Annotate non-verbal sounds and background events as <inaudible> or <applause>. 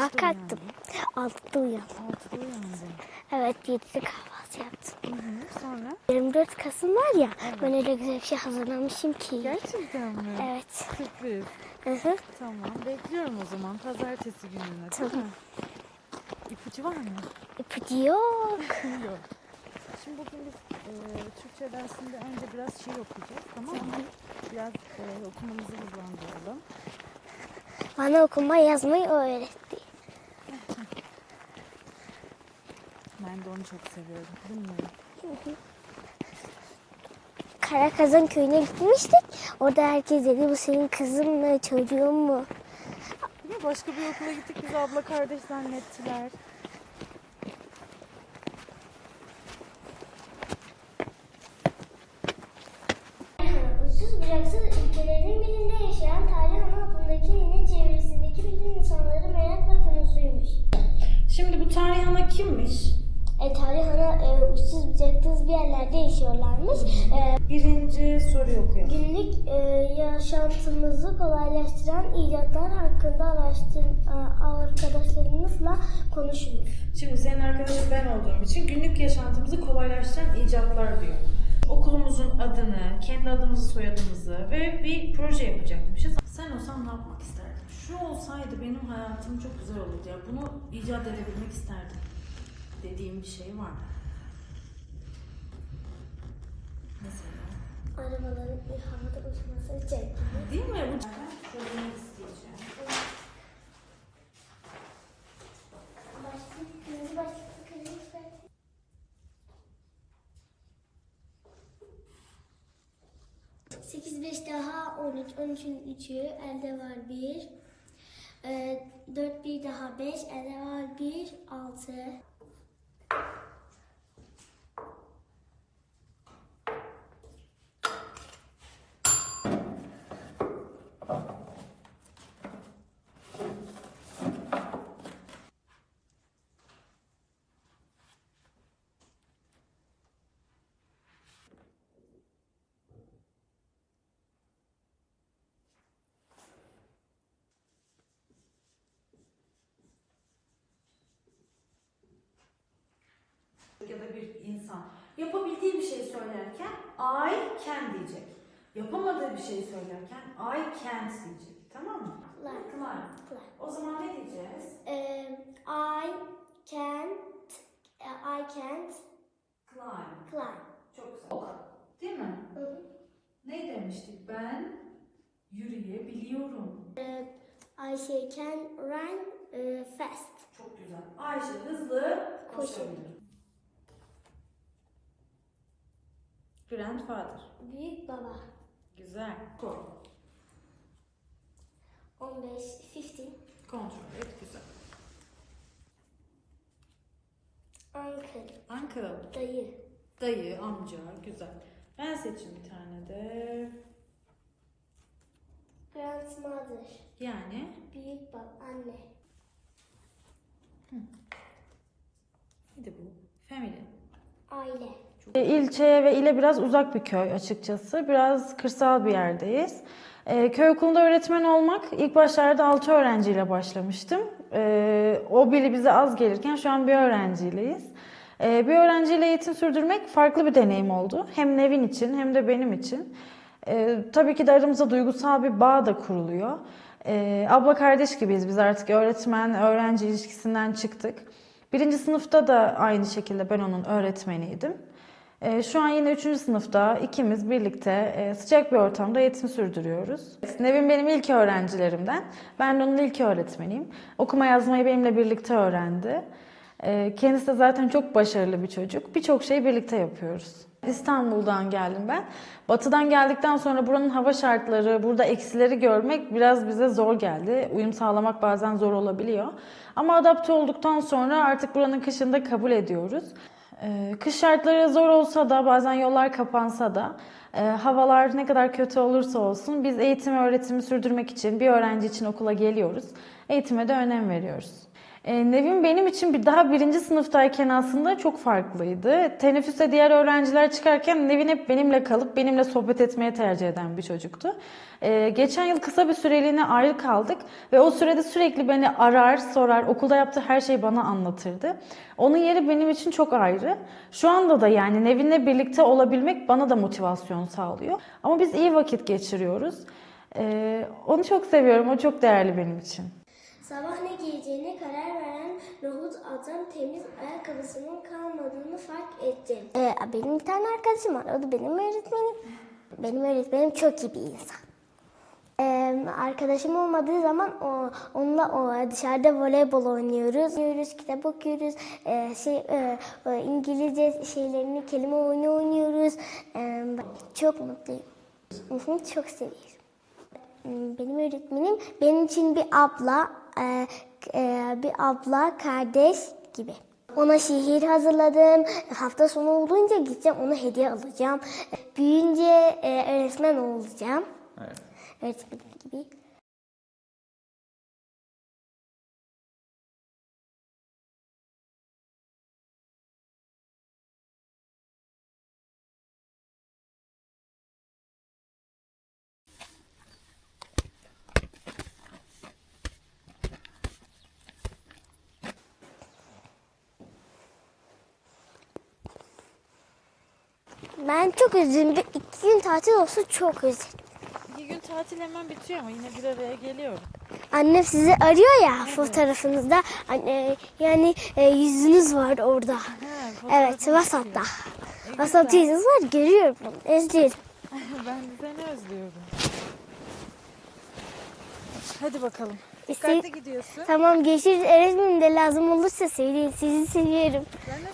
6'da uyandım. Altıda uyandın. Evet 7'de kahvaltı yaptım. Hı. Sonra? 24 Kasım var ya ben öyle güzel bir şey hazırlamışım ki. Gerçekten mi? Evet. Sürpriz. Hı hı. Tamam. Bekliyorum o zaman pazartesi gününe. Tamam. İpucu var mı? İpucu yok. <laughs> Yok. Şimdi bugün biz e, Türkçe dersinde önce biraz şiir okuyacağız tamam mı? Biraz e, okumamızı hızlandıralım. Bana okuma yazmayı o Ben de onu çok seviyorum. Bilmiyorum. Karakazan köyüne gitmiştik. Orada herkes dedi bu senin kızın mı çocuğun mu? Başka bir okula gittik biz abla kardeş zannettiler. Uçsuz bucaksız ülkelerin birinde yaşayan Tarih Ana adındaki nine çevresindeki bütün insanları merakla konusuymuş. Şimdi bu tarih ana kimmiş? E, Tarih Ana e, uçsuz bucaksız bir yerlerde yaşıyorlarmış. E, Birinci soruyu okuyalım. günlük e, yaşantımızı kolaylaştıran icatlar hakkında araştır, e, arkadaşlarınızla konuşunuz. Şimdi senin arkadaşın ben olduğum için günlük yaşantımızı kolaylaştıran icatlar diyor. Okulumuzun adını, kendi adımızı, soyadımızı ve bir proje yapacakmışız. Sen olsan ne yapmak isterdin? Şu olsaydı benim hayatım çok güzel olurdu ya. Bunu icat edebilmek isterdim. Dediğim bir şey var? Mesela. Arabaların havada uçması için. Değil mi? Bu çözmek isteyeceğim. Sekiz beş daha on üç, on üçün üçü elde var bir. Ee, dört bir daha beş, elde var bir, altı. Thank you. İnsan yapabildiği bir şey söylerken I can diyecek. Yapamadığı bir şey söylerken I can't diyecek. Tamam mı? Like. Climb. O zaman ne diyeceğiz? Ee, I can't, I can't Climb. climb. Çok güzel. Değil mi? Hı hı. Ne demiştik? Ben yürüyebiliyorum. Ayşe can run e, fast. Çok güzel. Ayşe hızlı koşabilir. Grandfather. Büyük baba. Güzel. Koy. 15, 15. Kontrol et. Güzel. Uncle, Uncle. dayı. Dayı, amca, güzel. Ben seçeyim bir tane de. Grandmother, Yani büyük baba, anne. neydi bu? Family. Aile. E, İlçeye ve ile biraz uzak bir köy açıkçası. Biraz kırsal bir yerdeyiz. E, köy okulunda öğretmen olmak ilk başlarda 6 öğrenciyle başlamıştım. E, o biri bize az gelirken şu an bir öğrenciyleyiz. E, bir öğrenciyle eğitim sürdürmek farklı bir deneyim oldu. Hem Nevin için hem de benim için. E, tabii ki de aramızda duygusal bir bağ da kuruluyor. E, abla kardeş gibiyiz biz artık öğretmen-öğrenci ilişkisinden çıktık. Birinci sınıfta da aynı şekilde ben onun öğretmeniydim. Ee, Şu an yine 3. sınıfta ikimiz birlikte e, sıcak bir ortamda eğitim sürdürüyoruz. Nevin benim ilk öğrencilerimden. Ben de onun ilk öğretmeniyim. Okuma yazmayı benimle birlikte öğrendi. Ee, Kendisi de zaten çok başarılı bir çocuk. Birçok şeyi birlikte yapıyoruz. İstanbul'dan geldim ben. Batı'dan geldikten sonra buranın hava şartları, burada eksileri görmek biraz bize zor geldi. Uyum sağlamak bazen zor olabiliyor. Ama adapte olduktan sonra artık buranın kışını da kabul ediyoruz. Ee, Kış şartları zor olsa da bazen yollar kapansa da e, havalar ne kadar kötü olursa olsun biz eğitim ve öğretimi sürdürmek için bir öğrenci için okula geliyoruz. Eğitime de önem veriyoruz. E, Nevin benim için bir daha birinci sınıftayken aslında çok farklıydı. Teneffüste diğer öğrenciler çıkarken Nevin hep benimle kalıp benimle sohbet etmeye tercih eden bir çocuktu. E, geçen yıl kısa bir süreliğine ayrı kaldık ve o sürede sürekli beni arar, sorar, okulda yaptığı her şeyi bana anlatırdı. Onun yeri benim için çok ayrı. Şu anda da yani Nevin'le birlikte olabilmek bana da motivasyon sağlıyor. Ama biz iyi vakit geçiriyoruz. E, onu çok seviyorum, o çok değerli benim için. Sabah ne giyeceğine karar veren nohut adam temiz ayakkabısının kalmadığını fark etti. Ee, benim bir tane arkadaşım var. O da benim öğretmenim. Benim öğretmenim çok iyi bir insan. Ee, arkadaşım olmadığı zaman o, onunla o, dışarıda voleybol oynuyoruz. oynuyoruz, kitap okuyoruz. Ee, şey e, e, İngilizce şeylerini kelime oyunu oynuyoruz. Ee, çok mutluyum. Çok seviyorum. Benim öğretmenim benim için bir abla, e, e, bir abla, kardeş gibi. Ona şiir hazırladım. Hafta sonu olunca gideceğim ona hediye alacağım. Büyüyünce e, öğretmen olacağım. Evet. Öğretmenim gibi. Ben çok. Bir iki gün tatil olsa çok özledim. İki gün tatil hemen bitiyor ama yine bir araya geliyorum. Annem sizi arıyor ya fotoğrafınızda. Anne, yani e, yüzünüz var orada. Evet, WhatsApp'ta. WhatsApp'ta yüzünüz var, görüyorum. Özledim. <laughs> ben de seni özlüyorum. Hadi bakalım. İste- Dikkatli gidiyorsun. Tamam, görüşürüz. Öğretmenim de lazım olursa söyleyin. Sizi seviyorum. Ben de